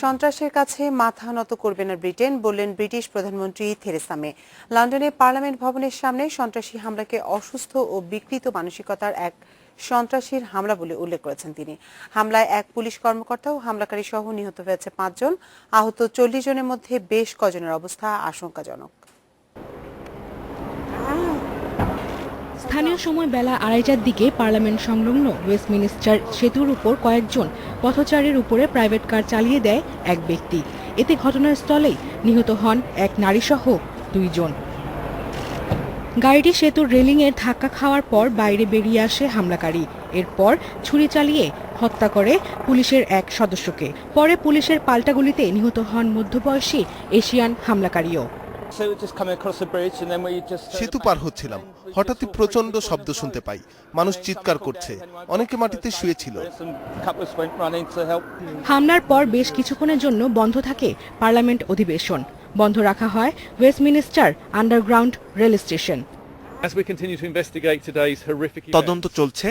সন্ত্রাসের কাছে মাথা নত করবে না ব্রিটেন, বললেন ব্রিটিশ প্রধানমন্ত্রী থেরেসা মে। লন্ডনে পার্লামেন্ট ভবনের সামনে সন্ত্রাসী হামলাকে অসুস্থ ও বিকৃত মানসিকতার এক সন্ত্রাসীর হামলা বলে উল্লেখ করেছেন তিনি। হামলায় এক পুলিশ কর্মকর্তা ও হামলাকারী সহ নিহত হয়েছে পাঁচজন। আহত চল্লিশ জনের মধ্যে বেশ কজনের অবস্থা আশঙ্কাজনক। স্থানীয় সময় বেলা আড়াইটার দিকে পার্লামেন্ট সংলগ্ন ওয়েস্টমিনিস্টার সেতুর উপর কয়েকজন পথচারীর উপরে প্রাইভেট কার চালিয়ে দেয় এক ব্যক্তি। এতে ঘটনাস্থলেই নিহত হন এক নারীসহ দুইজন। গাড়িটি সেতুর রেলিংয়ের ধাক্কা খাওয়ার পর বাইরে বেরিয়ে আসে হামলাকারী। এরপর ছুরি চালিয়ে হত্যা করে পুলিশের এক সদস্যকে। পরে পুলিশের পাল্টা গুলিতে নিহত হন মধ্যবয়সী এশিয়ান হামলাকারীও। So we're just coming across the bridge and then we just সেতু পার হচ্ছিলাম। হঠাৎই প্রচণ্ড শব্দ শুনতে পাই। মানুষ চিৎকার করছে। অনেকে মাটিতে শুয়েছিল. হামলার পর বেশ কিছুক্ষণের জন্য বন্ধ থাকে পার্লামেন্ট অধিবেশন। বন্ধ রাখা হয় ওয়েস্টমিনিস্টার আন্ডারগ্রাউন্ড রেল স্টেশন তদন্ত চলছে।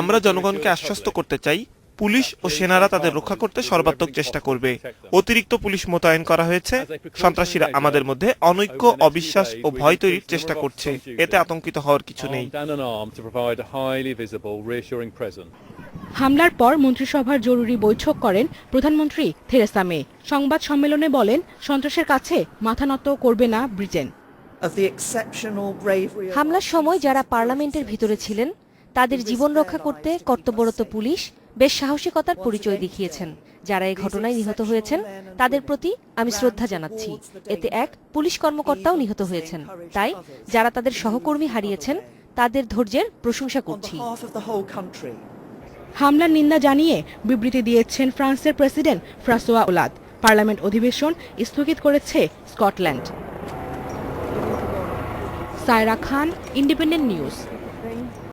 আমরা জনগণকে আশ্বস্ত করতে চাই পুলিশ ও সেনারা তাদের রক্ষা করতে সর্বাত্মক চেষ্টা করবে। অতিরিক্ত পুলিশ মোতায়েন করা হয়েছে। সন্ত্রাসীরা আমাদের মধ্যে অনৈক্য, অবিশ্বাস ও ভয় তৈরির চেষ্টা করছে। এতে আতঙ্কিত হওয়ার কিছু নেই. হামলার পর মন্ত্রিসভার জরুরি বৈঠক করেন প্রধানমন্ত্রী থেরেসা মে। সংবাদ সম্মেলনে বলেন, সন্ত্রাসের কাছে মাথা নত করবে না ব্রিটেন। হামলার সময় যারা পার্লামেন্টের ভিতরে ছিলেন, তাদের জীবন রক্ষা করতে কর্তব্যরত পুলিশ বেশ সাহসিকতার পরিচয় দেখিয়েছেন। যারা এই ঘটনায় নিহত হয়েছেন, তাদের প্রতি আমি শ্রদ্ধা জানাচ্ছি। এতে এক, পুলিশ কর্মকর্তাও নিহত হয়েছেন। তাই, যারা তাদের সহকর্মী হারিয়েছেন, তাদের ধৈর্যের প্রশংসা করছি. হামলার নিন্দা জানিয়ে বিবৃতি দিয়েছেন ফ্রান্সের প্রেসিডেন্ট ফ্রাসোয়া ওলাদ। পার্লামেন্ট অধিবেশন স্থগিত করেছে Scotland. Saira Khan, Independent News.